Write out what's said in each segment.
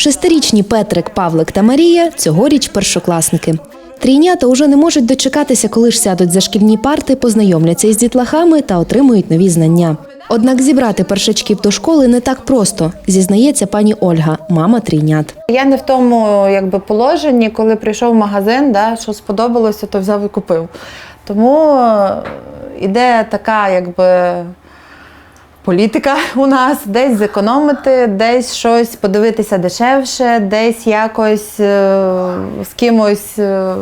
Шестирічні Петрик, Павлик та Марія цьогоріч першокласники. Трійнята уже не можуть дочекатися, коли ж сядуть за шкільні парти, познайомляться із дітлахами та отримують нові знання. Однак зібрати першачків до школи не так просто, зізнається пані Ольга, мама трійнят. Я не в тому якби, положенні, коли прийшов в магазин, да, що сподобалося, то взяв і купив. Тому е, іде така, якби. Політика у нас десь зекономити, десь щось подивитися дешевше, десь якось е, з кимось е,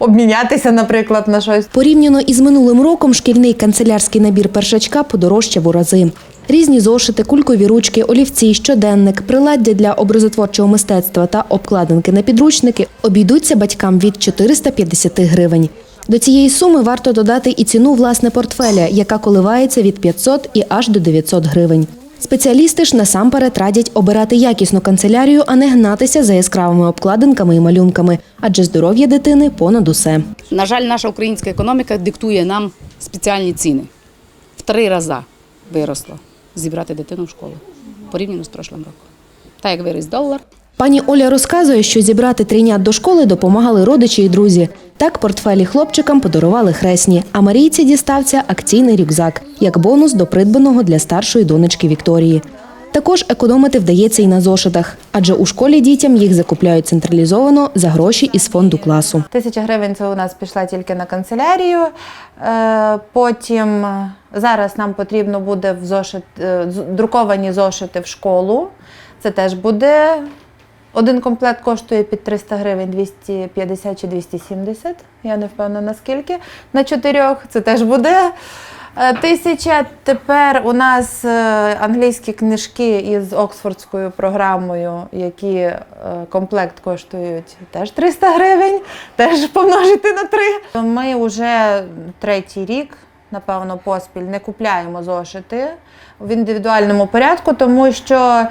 обмінятися, наприклад, на щось. Порівняно із минулим роком шкільний канцелярський набір першачка подорожчав у рази. Різні зошити, кулькові ручки, олівці, щоденник, приладдя для образотворчого мистецтва та обкладинки на підручники обійдуться батькам від 450 гривень. До цієї суми варто додати і ціну власне портфеля, яка коливається від 500 і аж до 900 гривень. Спеціалісти ж насамперед радять обирати якісну канцелярію, а не гнатися за яскравими обкладинками і малюнками, адже здоров'я дитини понад усе. На жаль, наша українська економіка диктує нам спеціальні ціни. В три рази виросло зібрати дитину в школу порівняно з прошлим роком. Так як виріс долар, Пані Оля розказує, що зібрати трійнят до школи допомагали родичі і друзі. Так портфелі хлопчикам подарували хресні, а Марійці дістався акційний рюкзак як бонус до придбаного для старшої донечки Вікторії. Також економити вдається і на зошитах, адже у школі дітям їх закупляють централізовано за гроші із фонду класу. Тисяча гривень це у нас пішла тільки на канцелярію. Е, Потім е, зараз нам потрібно буде в зошит, е, друковані зошити в школу. Це теж буде. Один комплект коштує під 300 гривень 250 чи 270. Я не впевнена наскільки. На чотирьох це теж буде е, тисяча. Тепер у нас е, англійські книжки із Оксфордською програмою, які е, комплект коштують теж 300 гривень, теж помножити на три. Ми вже третій рік, напевно, поспіль не купляємо зошити в індивідуальному порядку, тому що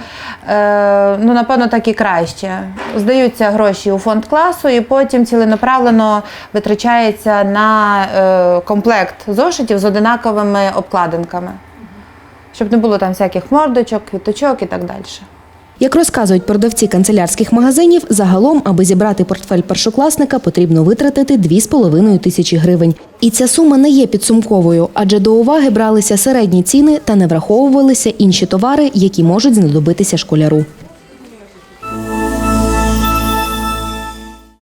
е, ну, напевно так і краще. Здаються гроші у фонд класу, і потім ціленаправлено витрачається на е, комплект зошитів з одинаковими обкладинками, щоб не було там всяких мордочок, квіточок і так далі. Як розказують продавці канцелярських магазинів, загалом, аби зібрати портфель першокласника, потрібно витратити 2,5 тисячі гривень. І ця сума не є підсумковою, адже до уваги бралися середні ціни та не враховувалися інші товари, які можуть знадобитися школяру.